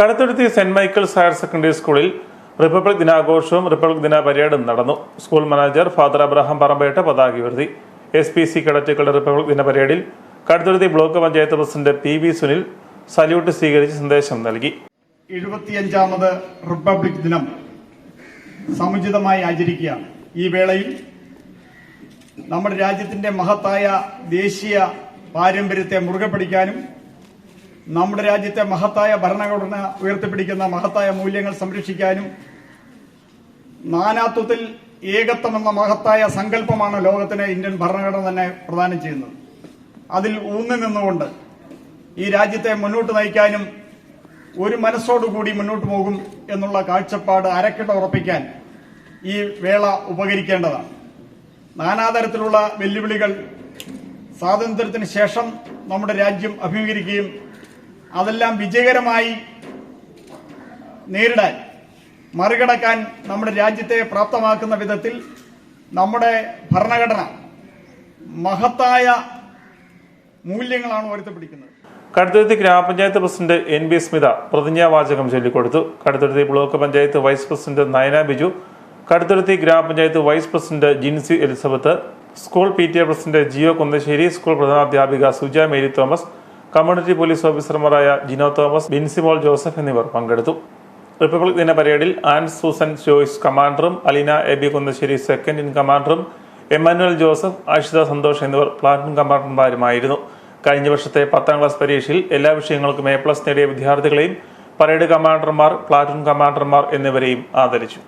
Kaduthuruthy saint Michael's higher secondary സ്കൂളിൽ republic ദിനാഘോഷവും republic ദിന പരേഡും നടന്നു. School manager father Abraham Parambettu പതാക ഉയർത്തി എസ് പി സി കേഡറ്റുകളുടെ റിപ്പബ്ലിക് ദിന പരേഡിൽ Kaduthuruthy block panchayat president P V Sunil salute സ്വീകരിച്ച് സന്ദേശം നൽകി. എഴുപത്തിയഞ്ചാമത് റിപ്പബ്ലിക് ദിനം സമുചിതമായി ആചരിക്കുകയാണ് ഈ വേളയിൽ നമ്മുടെ രാജ്യത്തിന്റെ മഹത്തായ ദേശീയ പാരമ്പര്യത്തെ മുറുകെ പിടിക്കാനും നമ്മുടെ രാജ്യത്തെ മഹത്തായ ഭരണഘടന ഉയർത്തിപ്പിടിക്കുന്ന മഹത്തായ മൂല്യങ്ങൾ സംരക്ഷിക്കാനും നാനാത്വത്തിൽ ഏകത്വം എന്ന മഹത്തായ സങ്കല്പമാണ് ലോകത്തിന് ഇന്ത്യൻ ഭരണഘടന തന്നെ പ്രദാനം ചെയ്യുന്നത്. അതിൽ ഊന്നി നിന്നുകൊണ്ട് ഈ രാജ്യത്തെ മുന്നോട്ട് നയിക്കാനും ഒരു മനസ്സോടുകൂടി മുന്നോട്ട് പോകും എന്നുള്ള കാഴ്ചപ്പാട് അരക്കിട്ട ഉറപ്പിക്കാൻ ഈ വേള ഉപകരിക്കേണ്ടതാണ്. നാനാതരത്തിലുള്ള വെല്ലുവിളികൾ സ്വാതന്ത്ര്യത്തിന് ശേഷം നമ്മുടെ രാജ്യം അഭിമുഖീകരിക്കുകയും അതെല്ലാം വിജയകരമായി നേരിടാൻ മറികടക്കാൻ നമ്മുടെ രാജ്യത്തെ പ്രാപ്തമാക്കുന്ന വിധത്തിൽ നമ്മുടെ ഭരണഘടന മഹത്തായ മൂല്യങ്ങളാണ് ഉയർത്തിപ്പിടിക്കുന്നത്. കടുത്തുരുത്തി ഗ്രാമപഞ്ചായത്ത് പ്രസിഡന്റ് എൻ ബി സ്മിത പ്രതിജ്ഞാവാചകം ചൊല്ലിക്കൊടുത്തു. Kaduthuruthy block panchayat vice president Nayana Biju Kaduthuruthy ഗ്രാമപഞ്ചായത്ത് vice president Jincy Elizabeth school P T A president Jio Kunnassery school പ്രധാനാധ്യാപിക Suja Mary Thomas community police ഓഫീസർമാരായ ജിനോ തോമസ് ബിൻസിമോൾ ജോസഫ് എന്നിവർ പങ്കെടുത്തു. റിപ്പബ്ലിക് ദിന പരേഡിൽ Ann Susan Joyce കമാൻഡറും Aleena A B Kunnassery second in കമാൻഡറും Emmanuel Joseph Ashitha Santhosh എന്നിവർ platoon കമാൻഡർമാരുമായിരുന്നു. കഴിഞ്ഞ വർഷത്തെ പത്താം class പരീക്ഷയിൽ എല്ലാ വിഷയങ്ങൾക്കും എ പ്ലസ് നേടിയ വിദ്യാർത്ഥികളെയും പരേഡ് കമാൻഡർമാർ പ്ലാറ്റൂൺ കമാൻഡർമാർ എന്നിവരെയും ആദരിച്ചു.